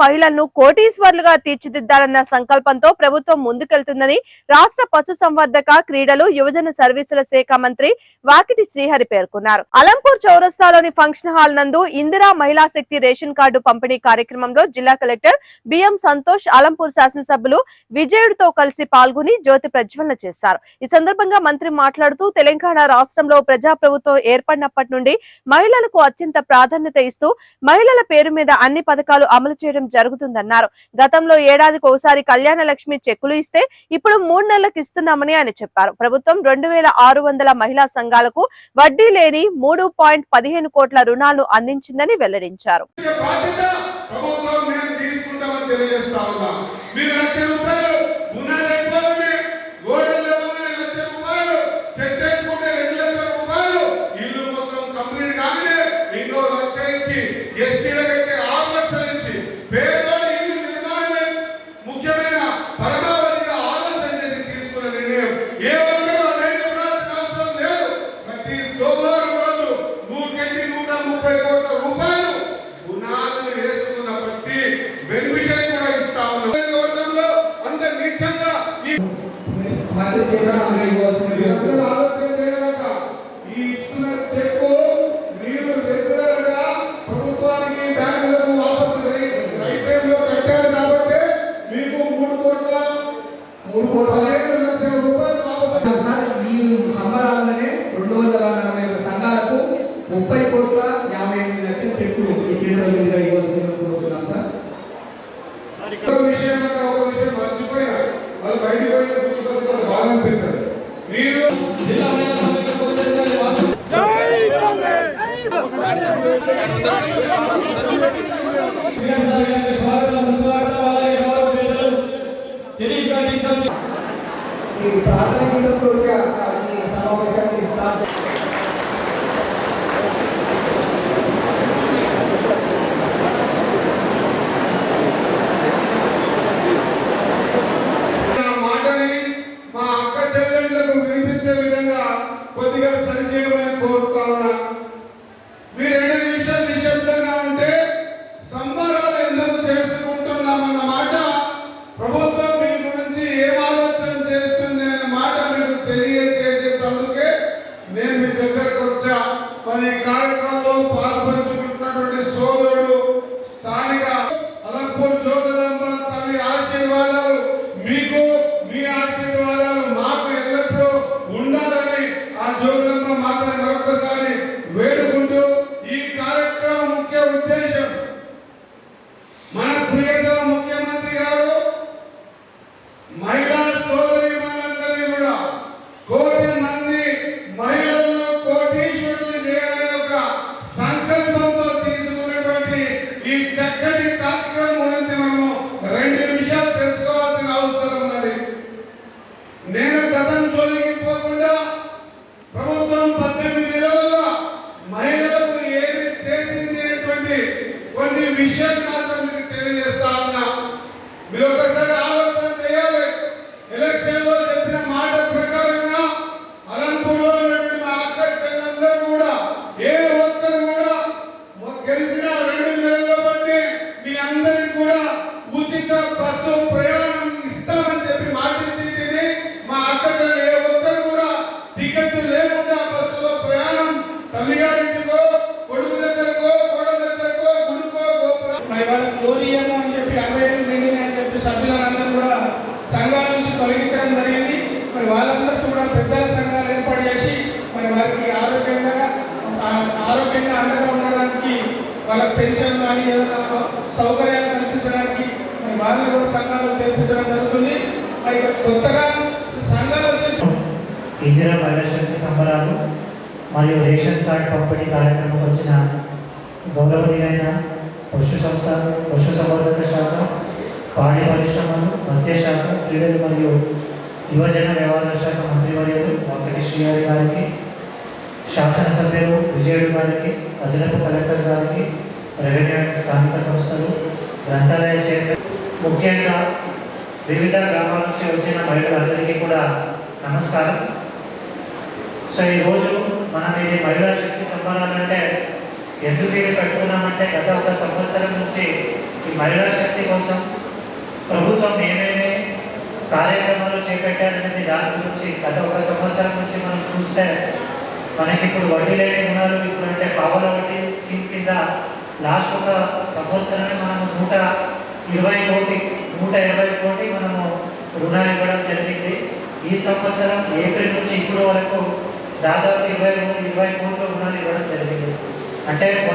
మహిళలను కోటీశ్వర్లుగా తీర్చిదిద్దాలన్న సంకల్పంతో ప్రభుత్వం ముందుకెళ్తుందని రాష్ట్ర పశు సంవర్ధక క్రీడలు యువజన సర్వీసుల శాఖ మంత్రి వాకిటి శ్రీహరి పేర్కొన్నారు. అలంపూర్ చౌరస్తాలోని ఫంక్షన్ హాల్ నందు ఇందిరా మహిళా శక్తి రేషన్ కార్డు పంపిణీ కార్యక్రమంలో జిల్లా కలెక్టర్ బిఎం సంతోష్ అలంపూర్ శాసనసభ్యులు విజయుడితో కలిసి పాల్గొని జ్యోతి ప్రజ్వలన చేశారు. ఈ సందర్భంగా మంత్రి మాట్లాడుతూ తెలంగాణ రాష్ట్రంలో ప్రజాప్రభుత్వం ఏర్పడినప్పటి నుండి మహిళలకు అత్యంత ప్రాధాన్యత ఇస్తూ మహిళల పేరు మీద అన్ని పథకాలు అమలు చేయడం జరుగుతుందన్నారు. గతంలో ఏడాదికి ఒకసారి కళ్యాణ లక్ష్మి చెక్కులు ఇస్తే ఇప్పుడు మూడు నెలలకు ఇస్తున్నామని ఆయన చెప్పారు. ప్రభుత్వం రెండు వేల ఆరు వందల మహిళా సంఘాలకు వడ్డీ లేని మూడు పాయింట్ పదిహేను కోట్ల రుణాలు అందించిందని వెల్లడించారు. మూడు కోట్ల పదిహేను లక్షల రూపాయలు వాపసు సార్ ఈ సంబరాలనే రెండు వందల నలభై ఒక్క సంఘాలకు ముప్పై కోట్ల యాభై ఎనిమిది లక్షల చెక్కులు ఈ చేతుల మీదుగా ఇవ్వాల్సింది కోరుతున్నాం సార్ ఒక విషయం కాక ఒక విషయం మర్చిపోయినా వాళ్ళు బయటికి పోయిన గుర్తుకొస్తే వాళ్ళకి బాధ అనిపిస్తుంది మీరు జిల్లా మహిళా ప్రార్థన గీతంతో ఈ సమావేశాన్ని comigo. తల్లిగారింటికో కొడుకు దగ్గరకో కోడల దగ్గరకో గుడికో గోపురం మరి వాళ్ళకి లోరియము అని చెప్పి అరవై ఏళ్ళు అని చెప్పి సభ్యులందరూ కూడా సంఘాల నుంచి తొలగించడం జరిగింది. మరి వాళ్ళందరికీ కూడా పెద్దల సంఘాలు ఏర్పాటు చేసి మరి వారికి ఆరోగ్యంగా ఆరోగ్యంగా అండగా ఉండడానికి వాళ్ళ పెన్షన్ కానీ ఏదైనా సౌకర్యాలు కల్పించడానికి మరి వాళ్ళని కూడా సంఘాలు చేర్పించడం జరుగుతుంది. మరి కొత్తగా సంఘాలు ఇందిరా శక్తి సంబరాలు. మరియు రేషన్ కార్డ్ పంపిణీ కార్యక్రమం వచ్చిన గౌరవనీయులైన పశు సంస్థ పశు సంవర్ధక శాఖ పాడి పరిశ్రమలు మధ్య శాఖ క్రీడలు మరియు యువజన వ్యవహారాల శాఖ మంత్రివర్యులు వెంకటి శ్రీహరి గారికి శాసనసభ్యులు విజయుడు గారికి అదనపు కలెక్టర్ గారికి రెవెన్యూ స్థానిక సంస్థలు గ్రంథాలయ చైర్మన్ ముఖ్యంగా వివిధ గ్రామాల నుంచి వచ్చిన మహిళలందరికీ కూడా నమస్కారం. సో ఈరోజు మనం ఇది మహిళా శక్తి సంబంధం అంటే ఎందుకు ఇది పెట్టుకున్నామంటే గత ఒక సంవత్సరం నుంచి ఈ మహిళా శక్తి కోసం ప్రభుత్వం ఏమేమి కార్యక్రమాలు చేపట్టారనేది దాని గురించి గత ఒక సంవత్సరం నుంచి మనం చూస్తే మనకి ఇప్పుడు వడ్డీ లేని రుణాలు ఇప్పుడు అంటే పావల వడ్డీ స్కీమ్ కింద లాస్ట్ ఒక సంవత్సరాన్ని మనము నూట ఇరవై కోటి నూట ఇరవై కోటి మనము రుణాలు ఇవ్వడం జరిగింది. ఈ సంవత్సరం ఏప్రిల్ నుంచి ఇప్పుడు వరకు దాదాపు ఇరవై ఇరవై మూడులో రుణాలు ఇవ్వడం జరిగింది. అంటే